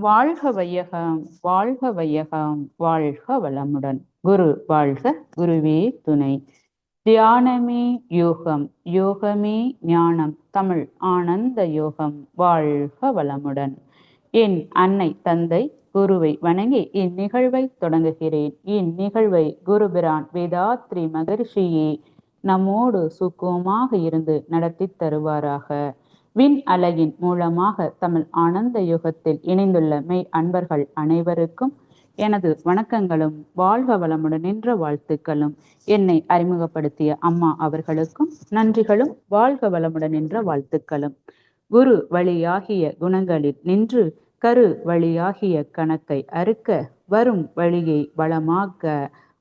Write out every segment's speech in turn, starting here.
வாழ்க வையகம் வாழ்க வையகம் வாழ்க வளமுடன். குரு வாழ்க குருவே துணை. தியானமே யோகம் யோகமே ஞானம். தமிழ் ஆனந்த யோகம் வாழ்க வளமுடன். என் அன்னை தந்தை குருவை வணங்கி இந்நிகழ்வை தொடங்குகிறேன். இந்நிகழ்வை குருபிரான் வேதாத்ரி மகரிஷியே நம்மோடு சுக்குவமாக இருந்து நடத்தி தருவாராக. விண் அலையின் மூலமாக தமிழ் ஆனந்த யுகத்தில் இணைந்துள்ள மெய் அன்பர்கள் அனைவருக்கும் எனது வணக்கங்களும் வாழ்க வளமுடன் நின்ற வாழ்த்துக்களும். என்னை அறிமுகப்படுத்திய அம்மா அவர்களுக்கும் நன்றிகளும் வாழ்க வளமுடன் நின்ற வாழ்த்துக்களும். குரு வழியாகிய குணங்களில் நின்று கரு வழியாகிய கணக்கை அறுக்க வரும் வழியை வளமாக்க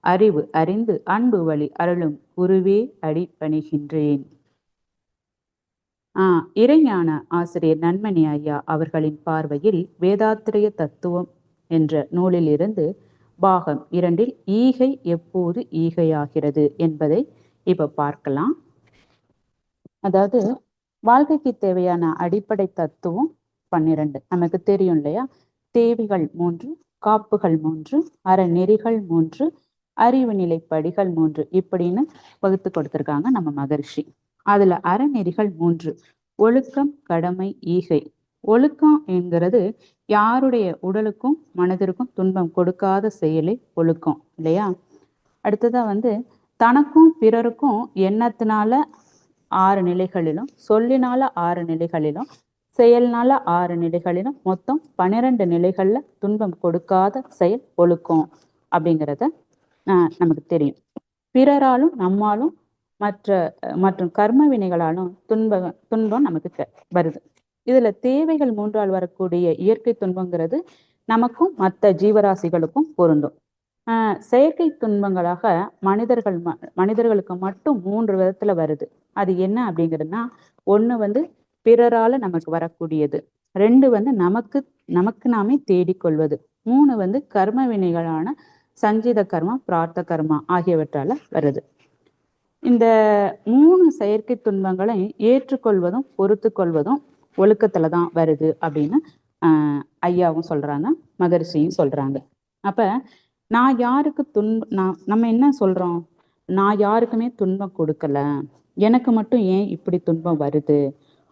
அறிவு அறிந்து அன்பு வழி அருளும் குருவே அடி பணிகின்றேன் இறைஞான ஆசிரியர் நன்மணி ஐயா அவர்களின் பார்வையில் வேதாத்திரிய தத்துவம் என்ற நூலில் இருந்து பாகம் இரண்டில் ஈகை எப்போது ஈகையாகிறது என்பதை இப்ப பார்க்கலாம். அதாவது வாழ்க்கைக்கு தேவையான அடிப்படை தத்துவம் பன்னிரண்டு. நமக்கு தெரியும் இல்லையா? தேவைகள் மூன்று காப்புகள் மூன்று அறநெறிகள் மூன்று அறிவு நிலை படிகள் மூன்று இப்படின்னு வகுத்து கொடுத்திருக்காங்க நம்ம மகர்ஷி. அதுல அறநெறிகள் மூன்று. ஒழுக்கம் கடமை ஈகை. ஒழுக்கம் என்கிறது யாருடைய உடலுக்கும் மனதிற்கும் துன்பம் கொடுக்காத செயலே ஒழுக்கம் இல்லையா? அடுத்ததா வந்து தனக்கும் பிறருக்கும் எண்ணத்தினால ஆறு நிலைகளிலும் சொல்லினால ஆறு நிலைகளிலும் செயல்னால ஆறு நிலைகளிலும் மொத்தம் பன்னிரண்டு நிலைகள்ல துன்பம் கொடுக்காத செயல் ஒழுக்கம் அப்படிங்கிறத நமக்கு தெரியும். பிறராலும் நம்மாலும் மற்ற மற்றும் கர்ம வினைகளாலும் துன்ப துன்பம் நமக்கு வருது. இதுல தேவைகள் மூன்றால் வரக்கூடிய இயற்கை துன்பங்கிறது நமக்கும் மற்ற ஜீவராசிகளுக்கும் பொருந்தும். ஆஹ் செயற்கை துன்பங்களாக மனிதர்கள் மனிதர்களுக்கு மட்டும் மூன்று விதத்துல வருது. அது என்ன அப்படிங்கிறதுனா ஒண்ணு வந்து பிறரால நமக்கு வரக்கூடியது. ரெண்டு வந்து நமக்கு நமக்கு நாமே தேடிக்கொள்வது. மூணு வந்து கர்ம வினைகளான சஞ்சீத கர்மா பிரார்த்த கர்மா ஆகியவற்றால வருது. இந்த மூணு செயற்கை துன்பங்களை ஏற்றுக்கொள்வதும் பொறுத்து கொள்வதும் ஒழுக்கத்துல தான் வருது அப்படின்னு ஆஹ் ஐயாவும் சொல்றாங்க மகரிஷியும் சொல்றாங்க. அப்ப நான் யாருக்கு துன்பம் நான் நம்ம என்ன சொல்றோம்? நான் யாருக்குமே துன்பம் கொடுக்கல. எனக்கு மட்டும் ஏன் இப்படி துன்பம் வருது?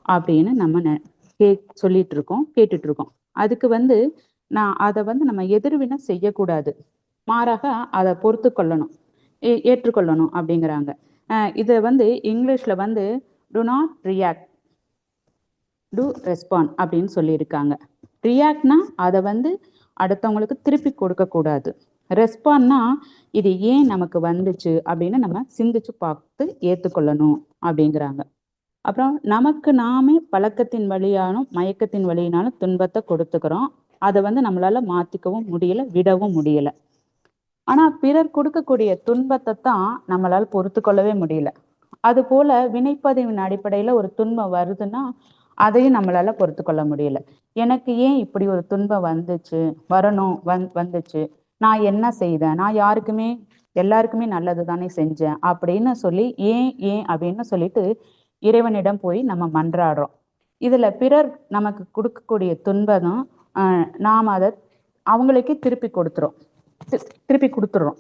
அப்படின்னு நம்ம கே சொல்லிட்டு இருக்கோம் கேட்டுட்டு இருக்கோம் அதுக்கு வந்து நான் அதை வந்து நம்ம எதிர்வினை செய்யக்கூடாது. மாறாக அதை பொறுத்து கொள்ளணும் ஏற்றுக்கொள்ளணும் அப்படிங்கிறாங்க. இதை வந்து இங்கிலீஷில் வந்து do not react to respond அப்படின்னு சொல்லியிருக்காங்க. ரியாக்ட்னா அதை வந்து அடுத்தவங்களுக்கு திருப்பி கொடுக்கக்கூடாது ரெஸ்பான்னா இது ஏன் நமக்கு வந்துச்சு அப்படின்னு நம்ம சிந்திச்சு பார்த்து ஏற்றுக்கொள்ளணும் அப்படிங்கிறாங்க. அப்புறம் நமக்கு நாமே பழக்கத்தின் வழியாலும் மயக்கத்தின் வழியினாலும் துன்பத்தை கொடுத்துக்கிறோம். அதை வந்து நம்மளால மாத்திக்கவும் முடியல விடவும் முடியலை. ஆனா பிறர் கொடுக்கக்கூடிய துன்பத்தை தான் நம்மளால் பொறுத்து கொள்ளவே முடியல. அது போல வினைப்பதிவின் அடிப்படையில ஒரு துன்பம் வருதுன்னா அதையும் நம்மளால பொறுத்து கொள்ள முடியல. எனக்கு ஏன் இப்படி ஒரு துன்பம் வந்துச்சு? வரணும் வந் வந்துச்சு. நான் என்ன செய்தேன்? நான் யாருக்குமே எல்லாருக்குமே நல்லது தானே செஞ்சேன் அப்படின்னு சொல்லி ஏன் ஏன் அப்படின்னு சொல்லிட்டு இறைவனிடம் போய் நம்ம மன்றாடுறோம். இதுல பிறர் நமக்கு கொடுக்கக்கூடிய துன்பம் நாம் அதை அவங்களுக்கே திருப்பி கொடுத்துரும். திருப்பி கொடுத்துடுறோம்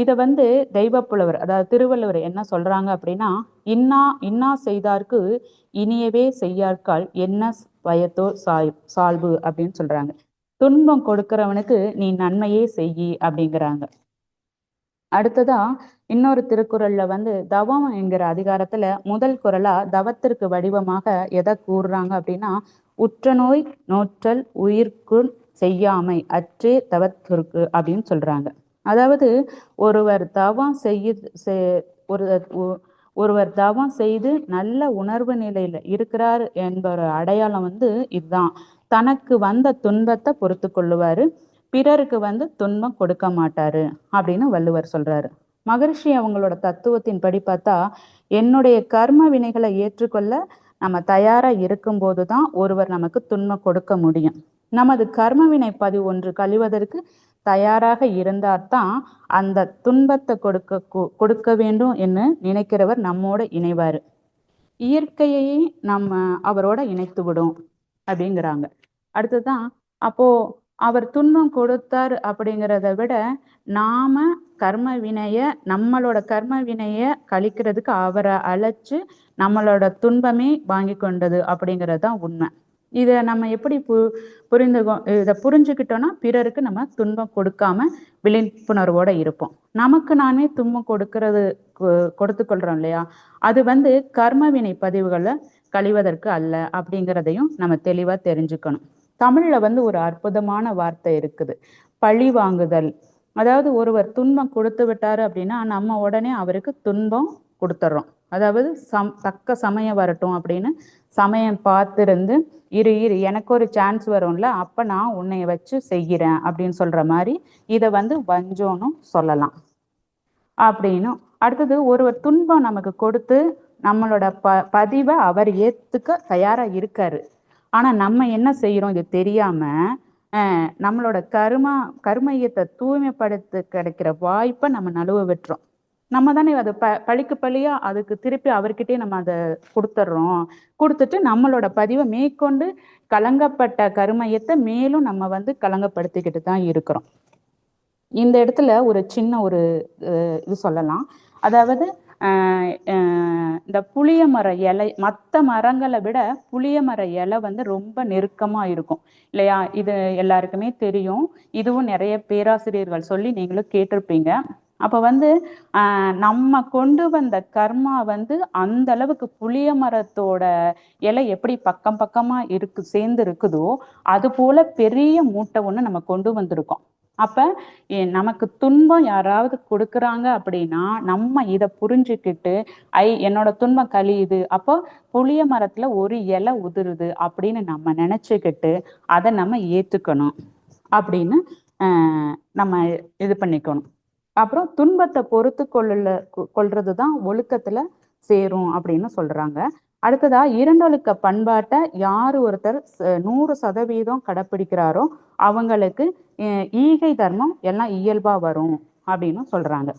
இதை வந்து தெய்வ புலவர் அதாவது திருவள்ளுவர் என்ன சொல்றாங்க அப்படின்னா இன்னா இன்னா செய்தார்க்கு இனியவே செய்யார்கால் என்ன பயத்தோ சாய் சால்பு அப்படின்னு சொல்றாங்க. துன்பம் கொடுக்கிறவனுக்கு நீ நன்மையே செய்யி அப்படிங்கிறாங்க. அடுத்ததா இன்னொரு திருக்குறள்ல வந்து தவம் என்கிற அதிகாரத்துல முதல் குரலா தவத்திற்கு வடிவமாக எதை கூறுறாங்க அப்படின்னா உற்ற நோய் நோற்றல் உயிர்க்குள் செய்யாமை அற்றே தவத்திற்கு அப்படின்னு சொல்றாங்க. அதாவது ஒருவர் தவம் செய்ய ஒரு ஒருவர் தவம் செய்து நல்ல உணர்வு நிலையில இருக்கிறார் என்பவர் அடையாளம் வந்து இதுதான். தனக்கு வந்த துன்பத்தை பொறுத்து கொள்ளுவாரு பிறருக்கு வந்து துன்பம் கொடுக்க மாட்டாரு அப்படின்னு வள்ளுவர் சொல்றாரு. மகரிஷி அவங்களோட தத்துவத்தின் படி பார்த்தா என்னுடைய கர்ம வினைகளை ஏற்றுக்கொள்ள நம்ம தயாரா இருக்கும் போதுதான் ஒருவர் நமக்கு துன்பம் கொடுக்க முடியும். நமது கர்மவினை பதிவு ஒன்று கழிவதற்கு தயாராக இருந்தால்தான் அந்த துன்பத்தை கொடுக்க கொடுக்க வேண்டும் என்று நினைக்கிறவர் நம்மோட இணைவாரு. இயற்கையையே நம்ம அவரோட இணைத்து விடும் அப்படிங்கிறாங்க. அடுத்ததான் அப்போ அவர் துன்பம் கொடுத்தார் அப்படிங்கிறத விட நாம கர்ம வினைய நம்மளோட கர்ம வினைய கழிக்கிறதுக்கு அவரை அழைச்சு நம்மளோட துன்பமே வாங்கி கொண்டது அப்படிங்கிறது தான் உண்மை. இதை நம்ம எப்படி பு புரிந்து இதை புரிஞ்சுக்கிட்டோம்னா பிறருக்கு நம்ம துன்பம் கொடுக்காம விழிப்புணர்வோட இருப்போம். நமக்கு நானே துன்பம் கொடுக்கறது கொ- கொடுத்து கொள்றோம் இல்லையா? அது வந்து கர்மவினை பதிவுகளை கழிவதற்கு அல்ல அப்படிங்கிறதையும் நம்ம தெளிவா தெரிஞ்சுக்கணும். தமிழ்ல வந்து ஒரு அற்புதமான வார்த்தை இருக்குது. பழி வாங்குதல். அதாவது ஒருவர் துன்பம் கொடுத்து விட்டாரு அப்படின்னா நம்ம உடனே அவருக்கு துன்பம் கொடுத்துட்றோம் அதாவது சம் தக்க சமயம் வரட்டும் அப்படின்னு சமயம் பார்த்துருந்து இரு இரு எனக்கு ஒரு சான்ஸ் வரும்ல அப்போ நான் உன்னைய வச்சு செய்கிறேன் அப்படின்னு சொல்கிற மாதிரி இதை வந்து வஞ்சோன்னு சொல்லலாம். அப்படின்னும் அடுத்தது ஒருவர் துன்பம் நமக்கு கொடுத்து நம்மளோட ப பதிவை அவர் ஏற்றுக்க தயாராக இருக்காரு. ஆனால் நம்ம என்ன செய்கிறோம் இது தெரியாமல் நம்மளோட கருமா கர்மையத்தை தூய்மைப்படுத்த கிடைக்கிற வாய்ப்பை நம்ம நழுவ விட்டுறோம். நம்ம தானே அதை ப பழிக்கு பழியா அதுக்கு திருப்பி அவர்கிட்டயே நம்ம அதை கொடுத்துட்றோம். கொடுத்துட்டு நம்மளோட பதிவை மேற்கொண்டு கலங்கப்பட்ட கருமையத்தை மேலும் நம்ம வந்து கலங்கப்படுத்திக்கிட்டு தான் இருக்கிறோம். இந்த இடத்துல ஒரு சின்ன ஒரு இது சொல்லலாம். அதாவது இந்த புளிய மர இலை மற்ற மரங்களை விட புளிய மர இலை வந்து ரொம்ப நெருக்கமாக இருக்கும். இல்லையா? இது எல்லாருக்குமே தெரியும். இதுவும் நிறைய பேராசிரியர்கள் சொல்லி நீங்களும் கேட்டிருப்பீங்க. அப்ப வந்து நம்ம கொண்டு வந்த கர்மா வந்து அந்த அளவுக்கு புளிய மரத்தோட இலை எப்படி பக்கம் பக்கமா இருக்கு சேர்ந்து இருக்குதோ அது போல பெரிய மூட்டை ஒண்ணு நம்ம கொண்டு வந்திருக்கோம். அப்ப எ- நமக்கு துன்பம் யாராவது கொடுக்குறாங்க அப்படின்னா நம்ம இதை புரிஞ்சுக்கிட்டு ஐ என்னோட துன்பம் கழியுது அப்போ புளிய மரத்துல ஒரு இலை உதிருது அப்படின்னு நம்ம நினைச்சுக்கிட்டு அதை நம்ம ஏத்துக்கணும் அப்படின்னு நம்ம இது பண்ணிக்கணும். அப்புறம் துன்பத்தை பொறுத்து கொள்ளல கொ- கொள்றதுதான் ஒழுக்கத்துல சேரும் அப்படின்னு சொல்றாங்க. அடுத்ததா இரண்டொழுக்க பண்பாட்டை யார் ஒருத்தர் நூறு சதவீதம் கடைப்பிடிக்கிறாரோ அவங்களுக்கு அஹ், ஈகை தர்மம் எல்லாம் இயல்பா வரும் அப்படின்னு சொல்றாங்க.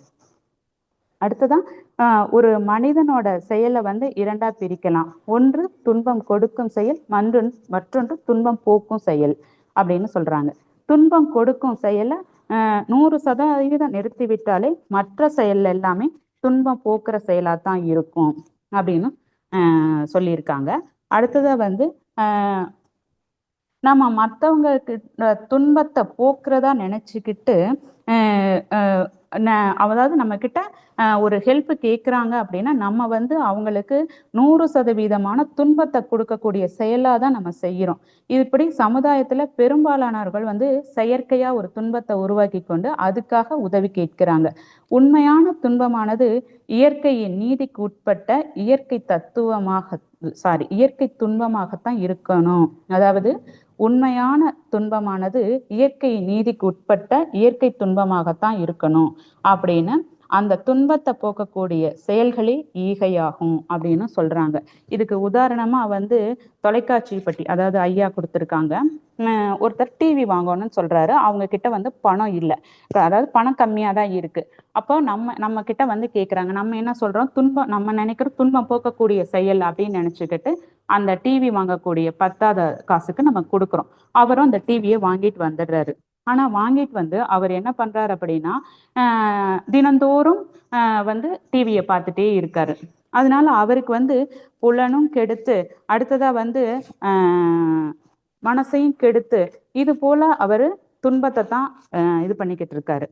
அடுத்ததா ஆஹ், ஒரு மனிதனோட செயலை வந்து இரண்டா பிரிக்கலாம். ஒன்று துன்பம் கொடுக்கும் செயல் மற்றொன்று மற்றொன்று துன்பம் போக்கும் செயல் அப்படின்னு சொல்றாங்க. துன்பம் கொடுக்கும் செயலை நூறு சதவீதம் நிறுத்திவிட்டாலே மற்ற செயல் எல்லாமே துன்பம் போக்குற செயலாக தான் இருக்கும் அப்படின்னு ஆஹ், சொல்லியிருக்காங்க. அடுத்ததாக வந்து ஆஹ், நம்ம மற்றவங்க துன்பத்தை போக்குறதா நினச்சிக்கிட்டு ஆஹ் அதாவது நம்ம கிட்ட ஒரு ஹெல்ப் கேட்குறாங்க அப்படின்னா நம்ம வந்து அவங்களுக்கு நூறு சதவீதமான துன்பத்தை கொடுக்கக்கூடிய செயலாக தான் நம்ம செய்கிறோம் இப்படி சமுதாயத்தில் பெரும்பாலானவர்கள் வந்து செயற்கையாக ஒரு துன்பத்தை உருவாக்கி கொண்டு அதுக்காக உதவி கேட்கிறாங்க. உண்மையான துன்பமானது இயற்கையின் நீதிக்கு உட்பட்ட இயற்கை தத்துவமாக சாரி இயற்கை துன்பமாகத்தான் இருக்கணும். அதாவது உண்மையான துன்பமானது இயற்கை நீதிக்கு உட்பட்ட இயற்கை துன்பமாகத்தான் இருக்கணும் அப்படின்னு அந்த துன்பத்தை போக்கக்கூடிய செயல்களே ஈகையாகும் அப்படின்னு சொல்றாங்க. இதுக்கு உதாரணமா வந்து தொலைக்காட்சி பட்டி அதாவது ஐயா கொடுத்துருக்காங்க. ஒருத்தர் டிவி வாங்கணும்னு சொல்றாரு. அவங்க கிட்ட வந்து பணம் இல்லை. அதாவது பணம் கம்மியா தான் இருக்கு. அப்போ நம்ம நம்ம கிட்ட வந்து கேக்குறாங்க. நம்ம என்ன சொல்றோம்? துன்பம் நம்ம நினைக்கிற துன்பம் போக்கக்கூடிய செயல் அப்படின்னு நினைச்சுக்கிட்டு அந்த டிவி வாங்கக்கூடிய பத்தாத காசுக்கு நம்ம கொடுக்குறோம். அவரும் அந்த டிவியை வாங்கிட்டு வந்துடுறாரு. ஆனா வாங்கிட்டு வந்து அவர் என்ன பண்றாரு அப்படின்னா ஆஹ் தினந்தோறும் ஆஹ் வந்து டிவியை பார்த்துட்டே இருக்காரு. அதனால அவருக்கு வந்து புலனும் கெடுத்து அடுத்ததா வந்து ஆஹ் மனசையும் கெடுத்து இது போல அவரு துன்பத்தை தான் ஆஹ் இது பண்ணிக்கிட்டு இருக்காரு.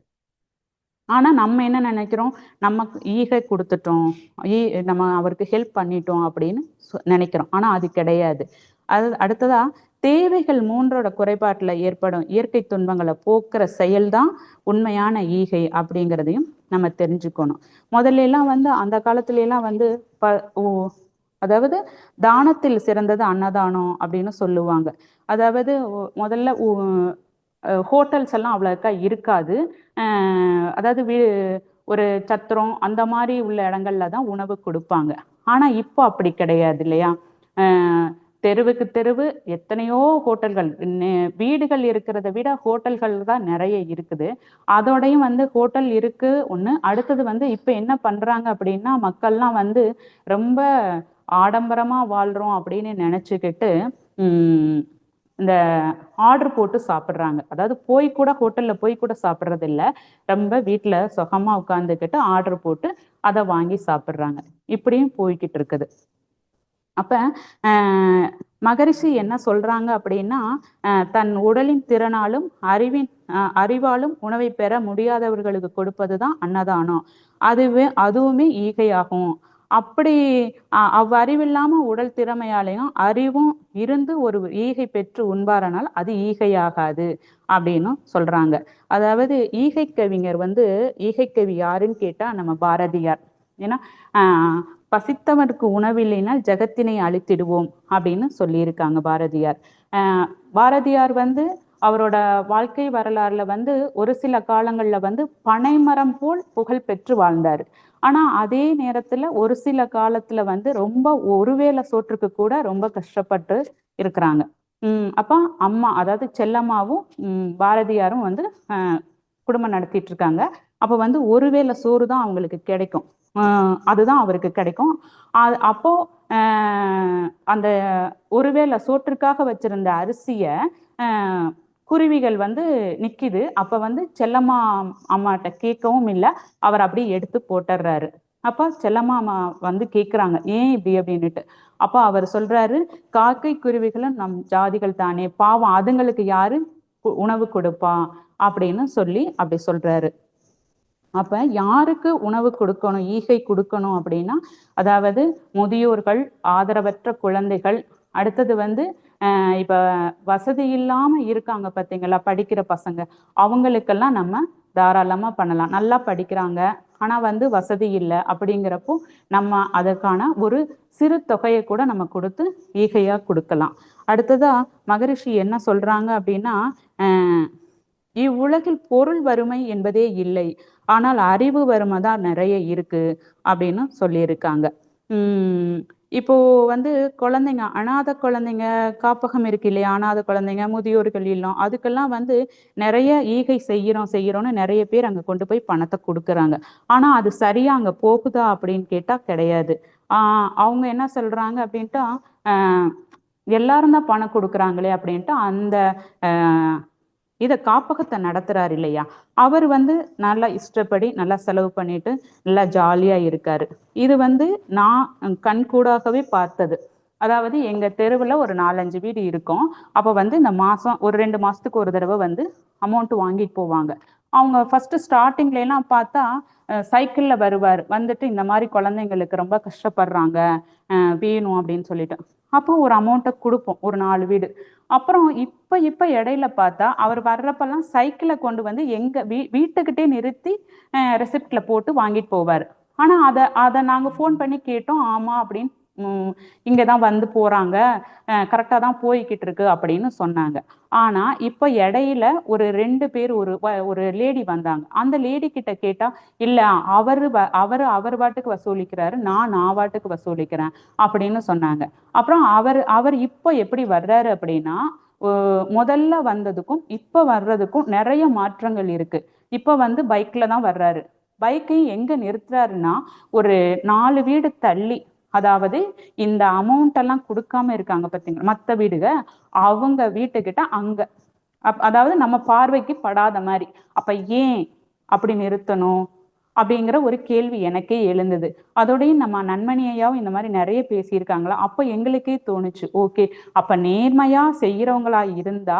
ஆனா நம்ம என்ன நினைக்கிறோம்? நம்ம ஈகை கொடுத்துட்டோம். ஈ நம்ம அவருக்கு ஹெல்ப் பண்ணிட்டோம் அப்படின்னு சொ- நினைக்கிறோம். ஆனா அது கிடையாது. அது அடுத்ததா தேவைகள் மூன்றோட குறைபாட்டில் ஏற்படும். இயற்கை துன்பங்களை போக்குற செயல்தான் உண்மையான ஈகை அப்படிங்கிறதையும் நம்ம தெரிஞ்சுக்கணும். முதல்ல எல்லாம் வந்து அந்த காலத்துல எல்லாம் வந்து ப ஓ அதாவது தானத்தில் சிறந்தது அன்னதானம் அப்படின்னு சொல்லுவாங்க. அதாவது முதல்ல ஹோட்டல்ஸ் எல்லாம் அவ்வளோக்கா இருக்காது. அதாவது வீ ஒரு சத்திரம் அந்த மாதிரி உள்ள இடங்கள்ல தான் உணவு கொடுப்பாங்க. ஆனா இப்போ அப்படி கிடையாது இல்லையா? தெருவுக்கு தெருவு எத்தனையோ ஹோட்டல்கள் வீடுகள் இருக்கிறத விட ஹோட்டல்கள் தான் நிறைய இருக்குது. அதோடையும் வந்து ஹோட்டல் இருக்கு ஒண்ணு. அடுத்தது வந்து இப்போ என்ன பண்றாங்க அப்படின்னா மக்கள்லாம் வந்து ரொம்ப ஆடம்பரமா வாழ்றோம் அப்படின்னு நினச்சிக்கிட்டு உம் இந்த ஆர்டர் போட்டு சாப்பிட்றாங்க. அதாவது போய் கூட ஹோட்டலில் போய் கூட சாப்பிட்றது இல்ல ரொம்ப வீட்டில் சுகமாக உட்காந்துக்கிட்டு ஆர்டர் போட்டு அதை வாங்கி சாப்பிட்றாங்க. இப்படியும் போய்கிட்டு இருக்குது. அப்ப மகரிஷி என்ன சொல்றாங்க அப்படின்னா தன் உடலின் திறனாலும் அறிவின் அறிவாலும் உணவை பெற முடியாதவர்களுக்கு கொடுப்பதுதான் அன்னதானம். அதுவே அதுவுமே ஈகையாகும். அப்படி அஹ் அவ்வறிவில்லாம உடல் திறமையாலையும் அறிவும் இருந்து ஒரு ஈகை பெற்று உண்பாரனால் அது ஈகையாகாது அப்படின்னு சொல்றாங்க. அதாவது ஈகை கவிஞர் வந்து ஈகை கவி யாருன்னு கேட்டா நம்ம பாரதியார். ஏன்னா ஆஹ் பசித்தவனுக்கு உணவில்லைனால் ஜெகத்தினை அழித்திடுவோம் அப்படின்னு சொல்லியிருக்காங்க பாரதியார். ஆஹ் பாரதியார் வந்து அவரோட வாழ்க்கை வரலாறுல வந்து ஒரு சில காலங்கள்ல வந்து பனைமரம் போல் புகழ் பெற்று வாழ்ந்தார். ஆனா அதே நேரத்துல ஒரு சில காலத்துல வந்து ரொம்ப ஒருவேளை சோற்றுக்கு கூட ரொம்ப கஷ்டப்பட்டு இருக்கிறாங்க. உம் அப்ப அம்மா அதாவது செல்லம்மாவும் உம் பாரதியாரும் வந்து குடும்பம் நடத்திட்டு இருக்காங்க. அப்ப வந்து ஒருவேளை சோறு தான் அவங்களுக்கு கிடைக்கும். அதுதான் அவருக்கு கிடைக்கும். அது அப்போ அந்த ஒருவேளை சோற்றுக்காக வச்சிருந்த அரிசிய ஆஹ் குருவிகள் வந்து நிக்குது. அப்ப வந்து செல்லம்மா அம்மாட்ட கேட்கவும் இல்லை. அவர் அப்படியே எடுத்து போட்டுடுறாரு. அப்ப செல்லம்மா அம்மா வந்து கேக்குறாங்க ஏன் இப்படி? அப்படின்னுட்டு. அப்ப அவர் சொல்றாரு காக்கை குருவிகளும் நம் ஜாதிகள் தானே. பாவம் அதுங்களுக்கு யாரு கு- உணவு கொடுப்பா? அப்படின்னு சொல்லி அப்படி சொல்றாரு. அப்ப யாருக்கு உணவு கொடுக்கணும் ஈகை கொடுக்கணும் அப்படின்னா அதாவது முதியோர்கள் ஆதரவற்ற குழந்தைகள் அடுத்தது வந்து இப்ப வசதி இல்லாம இருக்காங்க பாத்தீங்களா? படிக்கிற பசங்க. அவங்களுக்கெல்லாம் நம்ம தாராளமா பண்ணலாம். நல்லா படிக்கிறாங்க. ஆனா வந்து வசதி இல்லை அப்படிங்கிறப்போ நம்ம அதற்கான ஒரு சிறு தொகையை கூட நம்ம கொடுத்து ஈகையா கொடுக்கலாம். அடுத்ததா மகரிஷி என்ன சொல்றாங்க அப்படின்னா ஆஹ் இவ்வுலகில் பொருள் வறுமை என்பதே இல்லை. ஆனால் அறிவு வறுமை தான் நிறைய இருக்கு அப்படின்னு சொல்லியிருக்காங்க. உம் இப்போ வந்து குழந்தைங்க அனாதை குழந்தைங்க காப்பகம் இருக்கு இல்லையா? அனாதை குழந்தைங்க முதியோர்கள் இல்லம். அதுக்கெல்லாம் வந்து நிறைய ஈகை செய்யறோம் செய்யறோம்னு நிறைய பேர் அங்க கொண்டு போய் பணத்தை கொடுக்குறாங்க. ஆனா அது சரியா அங்க போகுதா அப்படின்னு கேட்டா கிடையாது. ஆஹ் அவங்க என்ன சொல்றாங்க அப்படின்ட்டா ஆஹ் எல்லாரும் தான் பணம் கொடுக்குறாங்களே அப்படின்ட்டு அந்த ஆஹ் இதை காப்பகத்தை நடத்துறாரு இல்லையா? அவர் வந்து நல்லா இஷ்டப்படி நல்லா செலவு பண்ணிட்டு நல்லா ஜாலியா இருக்காரு. இது வந்து நான் கண்கூடாகவே பார்த்தது. அதாவது எங்க தெருவில் ஒரு நாலஞ்சு வீடு இருக்கும். அப்போ வந்து இந்த மாசம் ஒரு ரெண்டு மாசத்துக்கு ஒரு தடவை வந்து அமௌண்ட் வாங்கிட்டு போவாங்க. அவங்க ஃபர்ஸ்ட் ஸ்டார்டிங்ல எல்லாம் பார்த்தா சைக்கிள்ல வருவார். வந்துட்டு இந்த மாதிரி குழந்தைங்களுக்கு ரொம்ப கஷ்டப்படுறாங்க. வேணும் அப்படின்னு சொல்லிட்டு. அப்போ ஒரு அமௌண்ட்டை கொடுப்போம் ஒரு நாலு வீடு. அப்புறம் இப்போ இப்போ இடையில பார்த்தா அவர் வர்றப்பெல்லாம் சைக்கிளை கொண்டு வந்து எங்கள் வீ வீட்டுக்கிட்டே நிறுத்தி ரெசிப்டில் போட்டு வாங்கிட்டு போவார். ஆனால் அதை அதை நாங்கள் ஃபோன் பண்ணி கேட்டோம் ஆமாம் அப்படின்னு இங்கே தான் வந்து போறாங்க. கரெக்டா தான் போய்கிட்டு இருக்கு அப்படின்னு சொன்னாங்க. ஆனா இப்ப இடையில ஒரு ரெண்டு பேர் ஒரு ஒரு லேடி வந்தாங்க. அந்த லேடி கிட்ட கேட்டா இல்ல அவரு வ- அவரு அவர் பாட்டுக்கு வசூலிக்கிறாரு நான் நான் பாட்டுக்கு வசூலிக்கிறேன் அப்படின்னு சொன்னாங்க. அப்புறம் அவர் அவர் இப்போ எப்படி வர்றாரு அப்படின்னா முதல்ல வந்ததுக்கும் இப்ப வர்றதுக்கும் நிறைய மாற்றங்கள் இருக்கு. இப்ப வந்து பைக்ல தான் வர்றாரு. பைக்கையும் எங்க நிறுத்துறாருன்னா ஒரு நாலு வீடு தள்ளி அதாவது இந்த அமௌண்ட் எல்லாம் கொடுக்காம இருக்காங்க பார்த்தீங்களா மற்ற வீடுக அவங்க வீட்டுக்கிட்ட அங்க அப்- அதாவது நம்ம பார்வைக்கு படாத மாதிரி. அப்ப ஏன் அப்படி நிறுத்தணும்? அப்படிங்கிற ஒரு கேள்வி எனக்கே எழுந்தது. அதோடையும் நம்ம நன்மணியாவும் இந்த மாதிரி நிறைய பேசியிருக்காங்களா? அப்ப எங்களுக்கே தோணுச்சு. ஓகே அப்ப நேர்மையா செய்யறவங்களா இருந்தா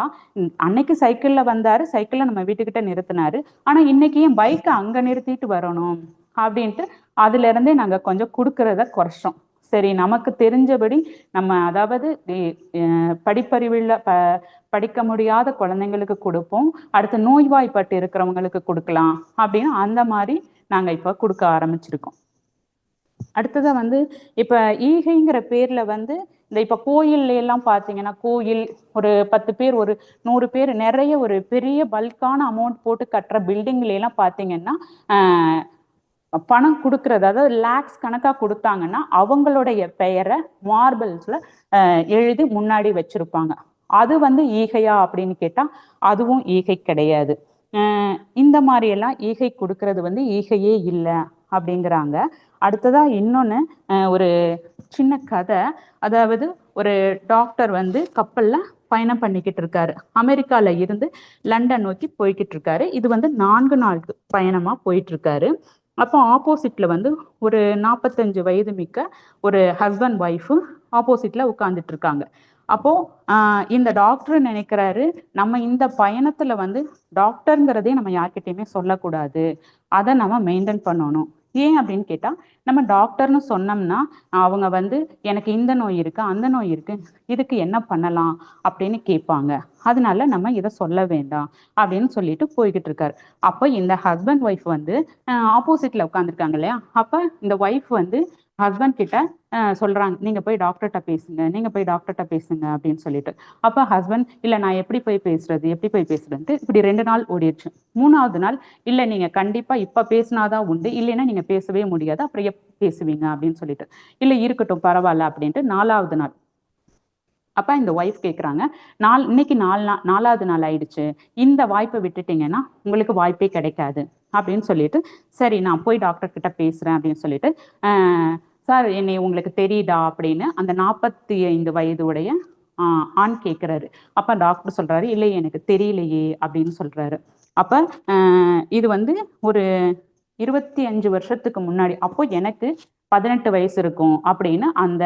அன்னைக்கு சைக்கிள்ல வந்தாரு சைக்கிள்ல நம்ம வீட்டுக்கிட்ட நிறுத்தினாரு. ஆனா இன்னைக்கு ஏன் பைக்கை அங்க நிறுத்திட்டு வரணும்? அப்படின்ட்டு அதுல இருந்தே நாங்க கொஞ்சம் கொடுக்கறத குறைச்சோம். சரி நமக்கு தெரிஞ்சபடி நம்ம அதாவது எ- படிப்பறிவுள்ள ப படிக்க முடியாத குழந்தைங்களுக்கு கொடுப்போம். அடுத்து நோய்வாய்ப்பட்டு இருக்கிறவங்களுக்கு கொடுக்கலாம் அப்படின்னு அந்த மாதிரி நாங்க இப்ப கொடுக்க ஆரம்பிச்சிருக்கோம். அடுத்ததா வந்து இப்ப ஈகைங்கிற பேர்ல வந்து இந்த இப்ப கோயில்ல எல்லாம் பாத்தீங்கன்னா கோயில் ஒரு பத்து பேர் ஒரு நூறு பேர் நிறைய ஒரு பெரிய பல்கான அமௌண்ட் போட்டு கட்டுற பில்டிங்ல எல்லாம் பாத்தீங்கன்னா பணம் கொடுக்கறது அதாவது லேக்ஸ் கணக்கா கொடுத்தாங்கன்னா அவங்களுடைய பெயரை மார்பிள்ஸ்ல எழுதி முன்னாடி வச்சிருப்பாங்க. அது வந்து ஈகையா அப்படின்னு கேட்டால் அதுவும் ஈகை கிடையாது. இந்த மாதிரியெல்லாம் ஈகை கொடுக்கறது வந்து ஈகையே இல்லை அப்படிங்கிறாங்க. அடுத்ததா இன்னொன்னு ஒரு சின்ன கதை. அதாவது ஒரு டாக்டர் வந்து கப்பல்ல பயணம் பண்ணிக்கிட்டு இருக்காரு. அமெரிக்கால இருந்து லண்டன் நோக்கி போய்கிட்டு இருக்காரு. இது வந்து நான்கு நாள் பயணமா போயிட்டு இருக்காரு. அப்போ ஆப்போசிட்ல வந்து ஒரு நாற்பத்தஞ்சு வயது மிக்க ஒரு ஹஸ்பண்ட் ஒய்ஃபும் ஆப்போசிட்ல உட்கார்ந்துட்டு இருக்காங்க. அப்போ இந்த டாக்டர் நினைக்கிறாரு நம்ம இந்த பயணத்துல வந்து டாக்டருங்கிறதே நம்ம யார்கிட்டயுமே சொல்லக்கூடாது. அதை நம்ம மெயின்டைன் பண்ணணும். ஏன் அப்படின்னு கேட்டா நம்ம டாக்டர்னு சொன்னோம்னா அவங்க வந்து எனக்கு இந்த நோய் இருக்கு அந்த நோய் இருக்கு இதுக்கு என்ன பண்ணலாம் அப்படின்னு கேட்பாங்க. அதனால நம்ம இதை சொல்ல வேண்டாம் அப்படின்னு சொல்லிட்டு போய்கிட்டு இருக்காரு. அப்போ இந்த ஹஸ்பண்ட் ஒய்ஃப் வந்து ஆப்போசிட்ல உட்காந்துருக்காங்க இல்லையா? அப்ப இந்த ஒய்ஃப் வந்து ஹஸ்பண்ட் கிட்ட சொல்றாங்க நீங்க போய் டாக்டர்கிட்ட பேசுங்க நீங்க போய் டாக்டர்கிட்ட பேசுங்க அப்படின்னு சொல்லிட்டு. அப்ப ஹஸ்பண்ட் இல்ல நான் எப்படி போய் பேசுறது எப்படி போய் பேசுறது இப்படி ரெண்டு நாள் ஓடிடுச்சு. மூணாவது நாள் இல்ல நீங்க கண்டிப்பா இப்ப பேசினாதான் உண்டு இல்லைன்னா நீங்க பேசவே முடியாது அப்புறம் பேசுவீங்க? அப்படின்னு சொல்லிட்டு. இல்ல இருக்கட்டும் பரவாயில்ல அப்படின்ட்டு நாலாவது நாள். அப்போ இந்த ஒய்ஃப் கேட்குறாங்க நாள் இன்னைக்கு நாலு நாள் நாலாவது நாள் ஆயிடுச்சு. இந்த வாய்ப்பை விட்டுட்டீங்கன்னா உங்களுக்கு வாய்ப்பே கிடைக்காது அப்படின்னு சொல்லிட்டு சரி நான் போய் டாக்டர் கிட்ட பேசுறேன் அப்படின்னு சொல்லிட்டு "ஆஹ், சார் என்னை உங்களுக்கு தெரியுதா அப்படின்னு அந்த நாற்பத்தி ஐந்து வயதுடைய ஆஹ், ஆண் கேட்குறாரு அப்போ டாக்டர் சொல்றாரு இல்லை எனக்கு தெரியலையே அப்படின்னு சொல்றாரு. அப்ப இது வந்து ஒரு இருபத்தி அஞ்சு வருஷத்துக்கு முன்னாடி அப்போ எனக்கு பதினெட்டு வயசு இருக்கும் அப்படின்னு அந்த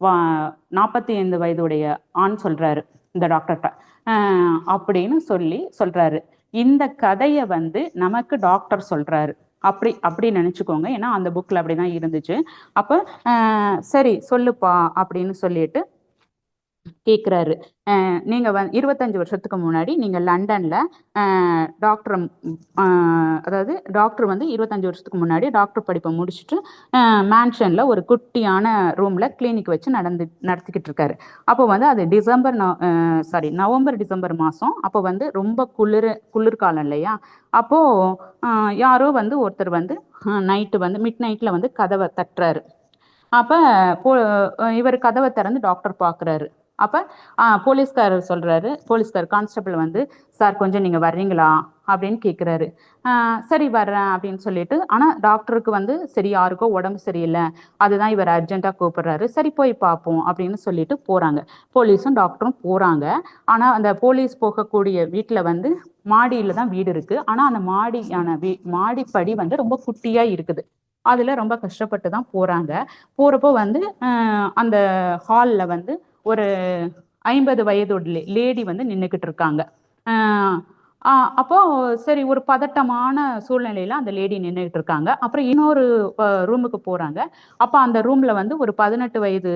நாற்பத்தி ஐந்து வயதுடைய ஆண் சொல்றாரு இந்த டாக்டர்கிட்ட ஆஹ் அப்படின்னு சொல்லி சொல்றாரு. இந்த கதையை வந்து நமக்கு டாக்டர் சொல்றாரு. அப்படி அப்படி நினைச்சுக்கோங்க. ஏன்னா அந்த புக்ல அப்படிதான் இருந்துச்சு. அப்ப சரி சொல்லுப்பா அப்படின்னு சொல்லிட்டு கேட்குறாரு நீங்கள் வந் இருபத்தஞ்சி இருபத்தஞ்சு வருஷத்துக்கு முன்னாடி நீங்கள் லண்டனில் டாக்டர் அதாவது டாக்டர் வந்து இருபத்தஞ்சு வருஷத்துக்கு முன்னாடி டாக்டர் படிப்பை முடிச்சுட்டு மேன்ஷனில் ஒரு குட்டியான ரூமில் கிளினிக் வச்சு நடந்து நடத்திக்கிட்டு இருக்காரு. அப்போ வந்து அது டிசம்பர் சாரி நவம்பர் டிசம்பர் மாதம் அப்போ வந்து ரொம்ப குளிர் குளிர்காலம் இல்லையா? அப்போது யாரோ வந்து ஒருத்தர் வந்து நைட்டு வந்து மிட் நைட்டில் வந்து கதவை தட்டுறாரு. அப்போ இவர் கதவை திறந்து டாக்டர் பார்க்குறாரு அப்போ போலீஸ்காரர் சொல்கிறாரு போலீஸ்கார் கான்ஸ்டபிள் வந்து சார் கொஞ்சம் நீங்கள் வர்றீங்களா? அப்படின்னு கேட்குறாரு சரி வர்றேன் அப்படின்னு சொல்லிட்டு ஆனால் டாக்டருக்கு வந்து சரி யாருக்கோ உடம்பு சரியில்லை. அதுதான் இவர் அர்ஜென்ட்டாக கூப்பிடுறாரு. சரி போய் பார்ப்போம் அப்படின்னு சொல்லிட்டு போகிறாங்க போலீஸும் டாக்டரும் போகிறாங்க ஆனால் அந்த போலீஸ் போகக்கூடிய வீட்டில் வந்து மாடியில் தான் வீடு இருக்குது ஆனால் அந்த மாடியான வீ மாடிப்படி வந்து ரொம்ப குட்டியாக இருக்குது. அதில் ரொம்ப கஷ்டப்பட்டு தான் போகிறாங்க போகிறப்போ வந்து அந்த ஹாலில் வந்து ஒரு ஐம்பது வயது லேடி வந்து நின்றுக்கிட்டு இருக்காங்க அப்போ சரி ஒரு பதட்டமான சூழ்நிலையில அந்த லேடி நின்றுகிட்டு இருக்காங்க அப்புறம் இன்னொரு ரூமுக்கு போறாங்க. அப்ப அந்த ரூம்ல வந்து ஒரு பதினெட்டு வயது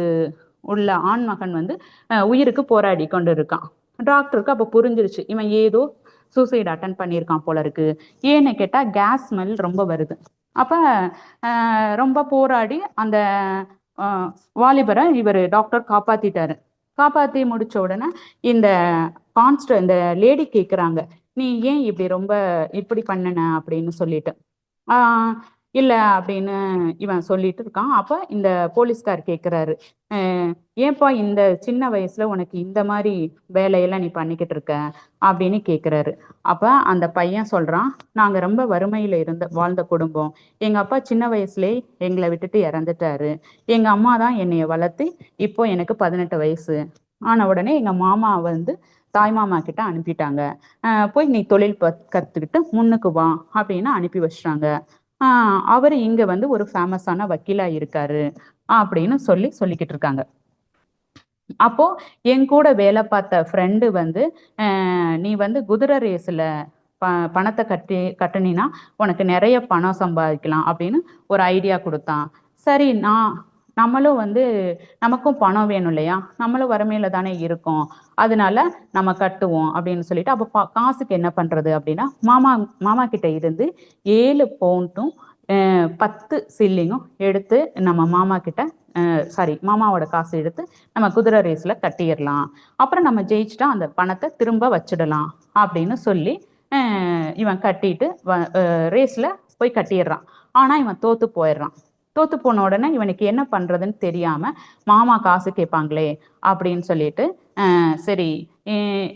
உள்ள ஆண் மகன் வந்து உயிருக்கு போராடி கொண்டு இருக்கான் டாக்டருக்கு அப்போ புரிஞ்சிருச்சு இவன் ஏதோ சூசைட் அட்டன் பண்ணியிருக்கான் போல இருக்கு ஏன்னு கேட்டால் கேஸ் ஸ்மெல் ரொம்ப வருது. அப்போ ரொம்ப போராடி அந்த வாலிபரை இவர் டாக்டர் காப்பாத்திட்டாரு. காப்பாத்தி முடிச்ச உடனே இந்த கான்ஸ்ட இந்த லேடி கேக்குறாங்க நீ ஏன் இப்படி ரொம்ப இப்படி பண்ணுன? அப்படின்னு சொல்லிட்டு. ஆஹ் இல்லை அப்படின்னு இவன் சொல்லிட்டு இருக்கான். அப்போ இந்த போலீஸ்கார் கேட்குறாரு ஏன்பா இந்த சின்ன வயசுல உனக்கு இந்த மாதிரி வேலையெல்லாம் நீ பண்ணிக்கிட்டு இருக்க? அப்படின்னு கேட்குறாரு அப்ப அந்த பையன் சொல்றான் நாங்கள் ரொம்ப வறுமையில் இருந்த வாழ்ந்த குடும்பம். எங்க அப்பா சின்ன வயசுலேயே எங்களை விட்டுட்டு இறந்துட்டாரு. எங்க அம்மா தான் என்னைய வளர்த்து இப்போ எனக்கு பதினெட்டு வயசு. ஆன உடனே எங்கள் மாமா வந்து தாய் மாமா கிட்ட அனுப்பிட்டாங்க. போய் நீ தொழில் கற்றுக்கிட்டு முன்னுக்கு வா அப்படின்னு அனுப்பி வச்சிட்டாங்க. அவர் இங்க வந்து ஒரு ஃபேமஸான வக்கீலா இருக்காரு அப்படின்னு சொல்லி சொல்லிக்கிட்டு இருக்காங்க. அப்போ என் கூட வேலை பார்த்த ஃப்ரெண்டு வந்து நீ வந்து குதிரை ரேஸில் ப பணத்தை கட்டி கட்டுனீன்னா உனக்கு நிறைய பணம் சம்பாதிக்கலாம் அப்படின்னு ஒரு ஐடியா கொடுத்தான். சரி நான் நம்மளும் வந்து நமக்கும் பணம் வேணும் இல்லையா? நம்மளும் வறுமையில தானே இருக்கோம். அதனால நம்ம கட்டுவோம் அப்படின்னு சொல்லிட்டு அப்போ பா- காசுக்கு என்ன பண்றது அப்படின்னா மாமா மாமா கிட்ட இருந்து ஏழு பவுண்டும் பத்து சில்லிங்கும் எடுத்து நம்ம மாமா கிட்ட சாரி மாமாவோட காசு எடுத்து நம்ம குதிரை ரேஸ்ல கட்டிடலாம். அப்புறம் நம்ம ஜெயிச்சுட்டா அந்த பணத்தை திரும்ப வச்சிடலாம் அப்படின்னு சொல்லி இவன் கட்டிட்டு ரேஸ்ல போய் கட்டிடுறான். ஆனா இவன் தோத்து போயிடுறான். தோத்து போன உடனே இவனுக்கு என்ன பண்றதுன்னு தெரியாம மாமா காசு கேட்பாங்களே அப்படின்னு சொல்லிட்டு சரி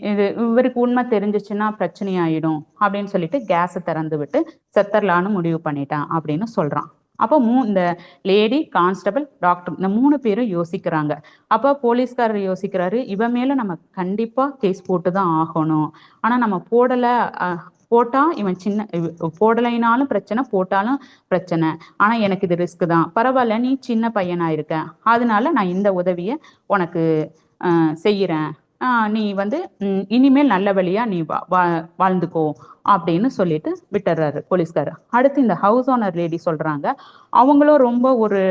இது இவருக்கு உண்மை தெரிஞ்சிச்சுன்னா பிரச்சனை ஆயிடும் அப்படின்னு சொல்லிட்டு கேஸை திறந்து விட்டு செத்தரலான்னு முடிவு பண்ணிட்டான் அப்படின்னு சொல்றான். அப்போ மூ இந்த லேடி கான்ஸ்டபிள் டாக்டர் இந்த மூணு பேரும் யோசிக்கிறாங்க. அப்போ போலீஸ்காரர் யோசிக்கிறாரு இவன் மேல நம்ம கண்டிப்பா கேஸ் போட்டு தான் ஆகணும். ஆனா நம்ம போடல போட்டால் இவன் சின்ன போடலைனாலும் பிரச்சனை போட்டாலும் பிரச்சனை. ஆனால் எனக்கு இது ரிஸ்க் தான். பரவாயில்ல நீ சின்ன பையனாக இருக்க அதனால நான் இந்த உதவியை உனக்கு செய்கிறேன் நீ வந்து இனிமேல் நல்ல வழியா நீ வா- வா- வாழ்ந்துக்கோ அப்படின்னு சொல்லிட்டு விட்டுறாரு போலீஸ்காரர். அடுத்து இந்த ஹவுஸ் ஓனர் லேடி சொல்றாங்க அவங்களும் ரொம்ப ஒரு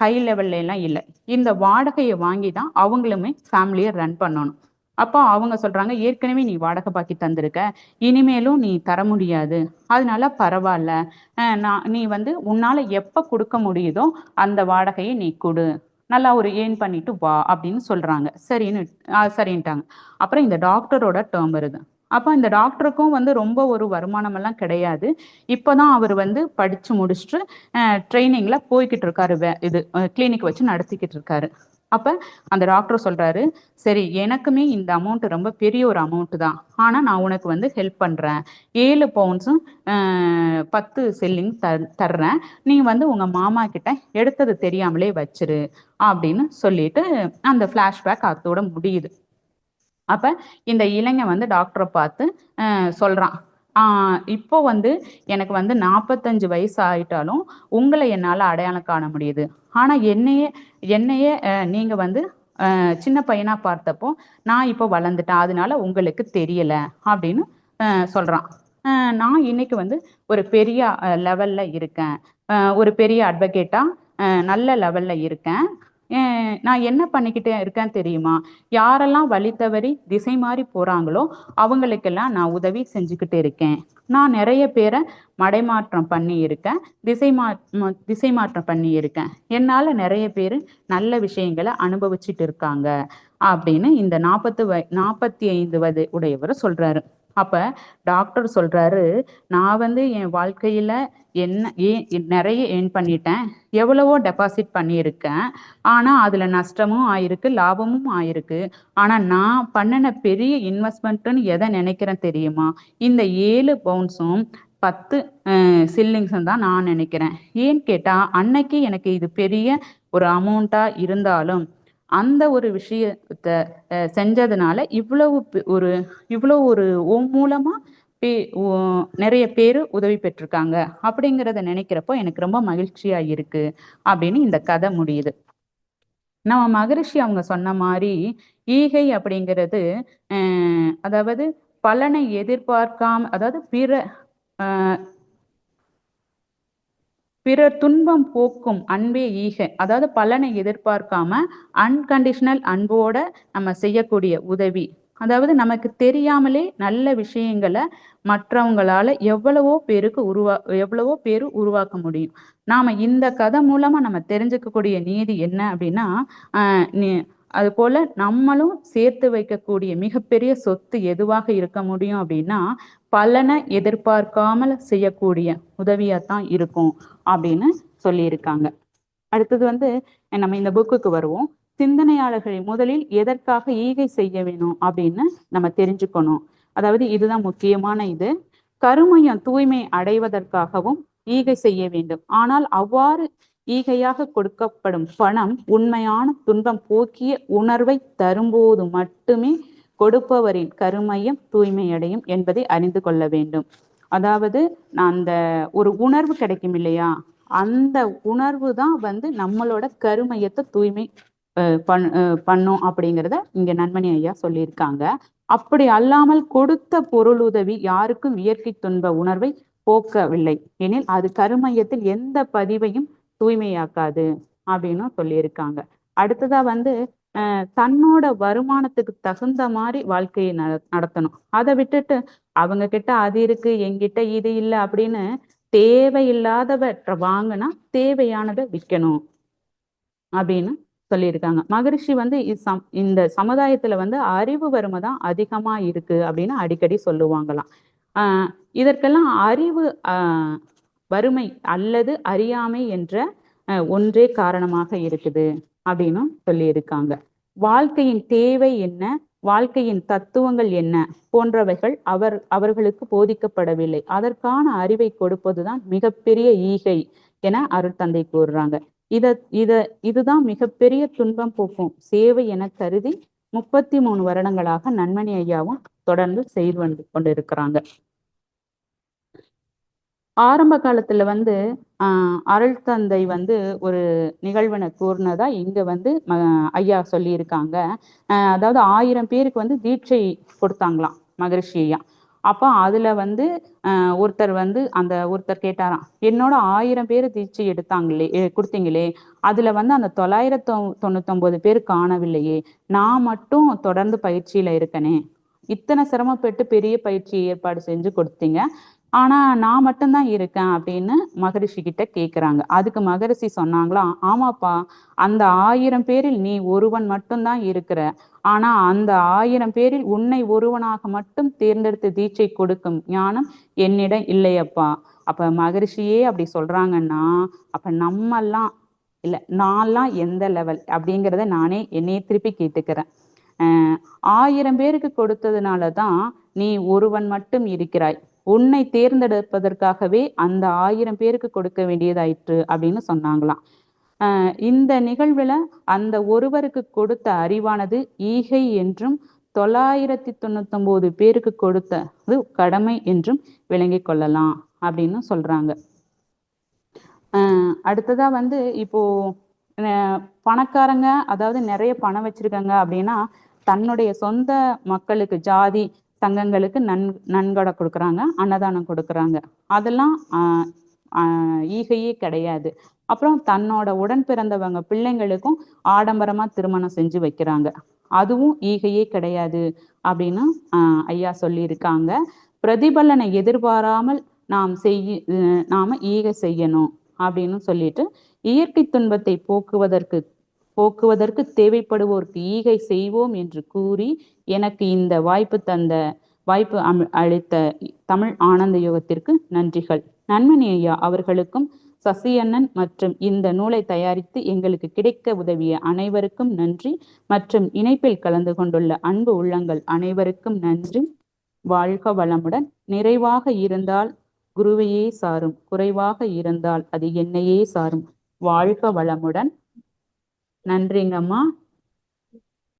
ஹை லெவல்ல எல்லாம் இல்லை. இந்த வாடகையை வாங்கி தான் அவங்களுமே ஃபேமிலியை ரன் பண்ணணும். அப்போ அவங்க சொல்றாங்க ஏற்கனவே நீ வாடகை பாக்கி தந்திருக்க இனிமேலும் நீ தர முடியாது. அதனால பரவாயில்ல. நான் நீ வந்து உன்னால எப்ப கொடுக்க முடியுதோ அந்த வாடகையை நீ கொடு. நல்லா ஒரு ஏர்ன் பண்ணிட்டு வா அப்படின்னு சொல்றாங்க. சரின்னு சரின்ட்டாங்க. அப்புறம் இந்த டாக்டரோட டேர்ம் வருது. அப்போ இந்த டாக்டருக்கும் வந்து ரொம்ப ஒரு வருமானம் எல்லாம் கிடையாது. இப்போதான் அவர் வந்து படிச்சு முடிச்சுட்டு ட்ரைனிங்ல போய்கிட்டு இருக்காரு. வே- இது கிளினிக் வச்சு நடத்திக்கிட்டு இருக்காரு. அப்போ அந்த டாக்டர் சொல்கிறாரு சரி எனக்குமே இந்த அமௌண்ட் ரொம்ப பெரிய ஒரு அமௌண்ட்டு தான். ஆனால் நான் உனக்கு வந்து ஹெல்ப் பண்ணுறேன் ஏழு பவுன்ஸும் பத்து செல்லிங் தர்றேன். நீ வந்து உங்கள் மாமா கிட்ட எடுத்தது தெரியாமலே வச்சிரு அப்படின்னு சொல்லிட்டு அந்த ஃப்ளாஷ்பேக் அதோட முடியுது. அப்போ இந்த இளைஞன் வந்து டாக்டரை பார்த்து சொல்கிறான் இப்போ வந்து எனக்கு வந்து நாற்பத்தஞ்சு வயசு ஆயிட்டாலும் உங்களை என்னால் அடையாளம் காண முடியுது. ஆனால் என்னையே என்னையே அஹ், நீங்க வந்து சின்ன பையனா பார்த்தப்போ நான் இப்போ வளர்ந்துட்டேன் அதனால உங்களுக்கு தெரியல அப்படின்னு அஹ், சொல்றான். நான் இன்னைக்கு வந்து ஒரு பெரிய லெவல்ல இருக்கேன். ஒரு பெரிய அட்வொகேட்டா நல்ல லெவல்ல இருக்கேன். நான் என்ன பண்ணிக்கிட்டே இருக்கேன் தெரியுமா? யாரெல்லாம் வழி தவறி திசை மாறி போறாங்களோ அவங்களுக்கெல்லாம் நான் உதவி செஞ்சுக்கிட்டு இருக்கேன். நான் நிறைய பேரை மடைமாற்றம் பண்ணி இருக்கேன் திசை மா திசை மாற்றம் பண்ணி இருக்கேன் என்னால நிறைய பேர் நல்ல விஷயங்களை அனுபவிச்சுட்டு இருக்காங்க அப்படின்னு இந்த நாற்பத்து வ நாற்பத்தி ஐந்து வயது உடையவர் சொல்றாரு. அப்போ டாக்டர் சொல்கிறாரு நான் வந்து என் வாழ்க்கையில் என்ன ஏன் நிறைய ஏன் பண்ணிட்டேன். எவ்வளவோ டெபாசிட் பண்ணியிருக்கேன். ஆனால் அதில் நஷ்டமும் ஆயிருக்கு லாபமும் ஆயிருக்கு. ஆனால் நான் பண்ணின பெரிய இன்வெஸ்ட்மெண்ட்டுன்னு எதை நினைக்கிறேன் தெரியுமா? இந்த ஏழு பவுன்ஸும் பத்து சில்லிங்ஸும் தான் நான் நினைக்கிறேன். ஏன்னு கேட்டால் அன்னைக்கு எனக்கு இது பெரிய ஒரு அமௌண்ட்டாக இருந்தாலும் அந்த ஒரு விஷயத்த செஞ்சதுனால இவ்வளவு ஒரு இவ்வளவு ஒரு மூலமா பே- நிறைய பேர் உதவி பெற்றிருக்காங்க. அப்படிங்கிறத நினைக்கிறப்போ எனக்கு ரொம்ப மகிழ்ச்சியா இருக்கு அப்படின்னு இந்த கதை முடியுது. நம்ம மகரிஷி அவங்க சொன்ன மாதிரி ஈகை அப்படிங்கிறது அதாவது பலனை எதிர்பார்க்காம அதாவது பிற பிறர் துன்பம் போக்கும் அன்பே ஈகை. அதாவது பலனை எதிர்பார்க்காம அன்கண்டிஷனல் அன்போட நம்ம செய்யக்கூடிய உதவி. அதாவது நமக்கு தெரியாமலே நல்ல விஷயங்களை மற்றவங்களால எவ்வளவோ பேருக்கு உருவா எவ்வளவோ பேர் உருவாக்க முடியும். நாம இந்த கதை மூலமா நம்ம தெரிஞ்சுக்கக்கூடிய நீதி என்ன அப்படின்னா ஆஹ் நீ- அது போல நம்மளும் சேர்த்து வைக்கக்கூடிய மிகப்பெரிய சொத்து எதுவாக இருக்க முடியும் அப்படின்னா பலனை எதிர்பார்க்காமல் செய்யக்கூடிய உதவியாக தான் இருக்கும். அப்படின்னு சொல்லியிருக்காங்க. அடுத்தது வந்து நம்ம இந்த புக்குக்கு வருவோம். சிந்தனையாளர்களை முதலில் எதற்காக ஈகை செய்ய வேணும் அப்படின்னு நம்ம தெரிஞ்சுக்கணும். அதாவது இதுதான் முக்கியமான இது. கருமையம் தூய்மை அடைவதற்காகவும் ஈகை செய்ய வேண்டும். ஆனால் அவ்வாறு ஈகையாக கொடுக்கப்படும் பணம் உண்மையான துன்பம் போக்கிய உணர்வை தரும்போது மட்டுமே கொடுப்பவரின் கருமையம் தூய்மையடையும் என்பதை அறிந்து கொள்ள வேண்டும். அதாவது நான் அந்த ஒரு உணர்வு கிடைக்கும் இல்லையா? அந்த உணர்வு தான் வந்து நம்மளோட கருமையத்தை தூய்மை பண் அஹ், பண்ணும் அப்படிங்கிறத இங்க நன்மணி ஐயா சொல்லியிருக்காங்க. அப்படி அல்லாமல் கொடுத்த பொருளுதவி யாருக்கும் இயற்கை துன்ப உணர்வை போக்கவில்லை. எனில் அது கருமையத்தில் எந்த பதிவையும் தூய்மையாக்காது அப்படின்னு சொல்லியிருக்காங்க. அடுத்ததா வந்து தன்னோட வருமானத்துக்கு தகுந்த மாதிரி வாழ்க்கையை நடத்தணும். அதை விட்டுட்டு அவங்க கிட்ட அது இருக்கு என்கிட்ட இது இல்லை அப்படின்னு தேவையில்லாதவற்றை வாங்கினா தேவையானதை விற்கணும் அப்படின்னு சொல்லியிருக்காங்க. மகரிஷி வந்து சம்- இந்த சமுதாயத்துல வந்து அறிவு வறுமை தான் அதிகமா இருக்கு அப்படின்னு அடிக்கடி சொல்லுவாங்களாம். ஆஹ் இதற்கெல்லாம் அறிவு ஆஹ் வறுமை அல்லது அறியாமை என்ற ஒன்றே காரணமாக இருக்குது. அப்படின்னும் சொல்லியிருக்காங்க. வாழ்க்கையின் தேவை என்ன? வாழ்க்கையின் தத்துவங்கள் என்ன? போன்றவைகள் அவர் அவர்களுக்கு போதிக்கப்படவில்லை. அதற்கான அறிவை கொடுப்பதுதான் மிகப்பெரிய ஈகை என அருட்தந்தை கூறுறாங்க. இத இத இதுதான் மிகப்பெரிய துன்பம் போக்கும். சேவை என கருதி முப்பத்தி மூணு வருடங்களாக நன்மணி ஐயாவும் தொடர்ந்து செய்து வந்து கொண்டிருக்கிறாங்க. ஆரம்ப காலத்துல வந்து ஆஹ் அருள் தந்தை வந்து ஒரு நிகழ்வினை கூர்னதா இங்க வந்து ம- ஐயா சொல்லியிருக்காங்க. அதாவது ஆயிரம் பேருக்கு வந்து தீட்சை கொடுத்தாங்களாம் மகரிஷி ஐயா. அப்போ அதுல வந்து ஒருத்தர் வந்து அந்த ஒருத்தர் கேட்டாராம் என்னோட ஆயிரம் பேர் தீட்சை எடுத்தாங்களே கொடுத்தீங்களே அதுல வந்து அந்த தொள்ளாயிரத்து தொண்ணூத்தொன்பது பேர் காணவில்லையே நான் மட்டும் தொடர்ந்து பயிற்சியில இருக்கனே இத்தனை சிரமப்பட்டு பெரிய பயிற்சி ஏற்பாடு செஞ்சு கொடுத்தீங்க ஆனா நான் மட்டும்தான் இருக்கேன் அப்படின்னு மகரிஷி கிட்ட கேக்குறாங்க. அதுக்கு மகரிஷி சொன்னாங்களா ஆமாப்பா அந்த ஆயிரம் பேரில் நீ ஒருவன் மட்டும்தான் இருக்கிற. ஆனா அந்த ஆயிரம் பேரில் உன்னை ஒருவனாக மட்டும் தேர்ந்தெடுத்து தீட்சை கொடுக்கும் ஞானம் என்னிடம் இல்லையப்பா. அப்ப மகரிஷியே அப்படி சொல்றாங்கன்னா அப்ப நம்மெல்லாம் இல்ல நான்லாம் எந்த லெவல் அப்படிங்கிறத நானே என்னையே திருப்பி கேட்டுக்கிறேன். ஆயிரம் பேருக்கு கொடுத்ததுனால தான் நீ ஒருவன் மட்டும் இருக்கிறாய். உன்னை தேர்ந்தெடுப்பதற்காகவே அந்த ஆயிரம் பேருக்கு கொடுக்க வேண்டியதாயிற்று அப்படின்னு சொன்னாங்களாம். இந்த நிகழ்வுல அந்த ஒருவருக்கு கொடுத்த அறிவானது ஈகை என்றும் தொள்ளாயிரத்தி தொண்ணூத்தொன்பது பேருக்கு கொடுத்தது கடமை என்றும் விளங்கி கொள்ளலாம் அப்படின்னு சொல்றாங்க. அடுத்ததா வந்து இப்போ பணக்காரங்க அதாவது நிறைய பணம் வச்சிருக்காங்க அப்படின்னா தன்னுடைய சொந்த மக்களுக்கு ஜாதி சங்கங்களுக்கு நன் நன்கொடை கொடுக்குறாங்க அன்னதானம் கொடுக்குறாங்க. அதெல்லாம் ஈகையே கிடையாது. அப்புறம் தன்னோட உடன் பிறந்தவங்க பிள்ளைங்களுக்கும் ஆடம்பரமா திருமணம் செஞ்சு வைக்கிறாங்க. அதுவும் ஈகையே கிடையாது அப்படின்னு ஐயா சொல்லியிருக்காங்க. பிரதிபலனை எதிர்பாராமல் நாம் செய்ய நாம ஈகை செய்யணும் அப்படின்னு சொல்லிட்டு இயற்கை துன்பத்தை போக்குவதற்கு போக்குவதற்கு தேவைப்படுவோருக்கு ஈகை செய்வோம் என்று கூறி எனக்கு இந்த வாய்ப்பு தந்த வாய்ப்பு அளித்த தமிழ் ஆனந்த யோகத்திற்கு நன்றிகள். நன்மணி ஐயா அவர்களுக்கும் சசி அண்ணன் மற்றும் இந்த நூலை தயாரித்து எங்களுக்கு கிடைக்க உதவிய அனைவருக்கும் நன்றி. மற்றும் இணைப்பில் கலந்து கொண்டுள்ள அன்பு உள்ளங்கள் அனைவருக்கும் நன்றி. வாழ்க வளமுடன். நிறைவாக இருந்தால் குருவையே சாரும். குறைவாக இருந்தால் அது என்னையே சாரும். வாழ்க வளமுடன். நன்றிங்கம்மா.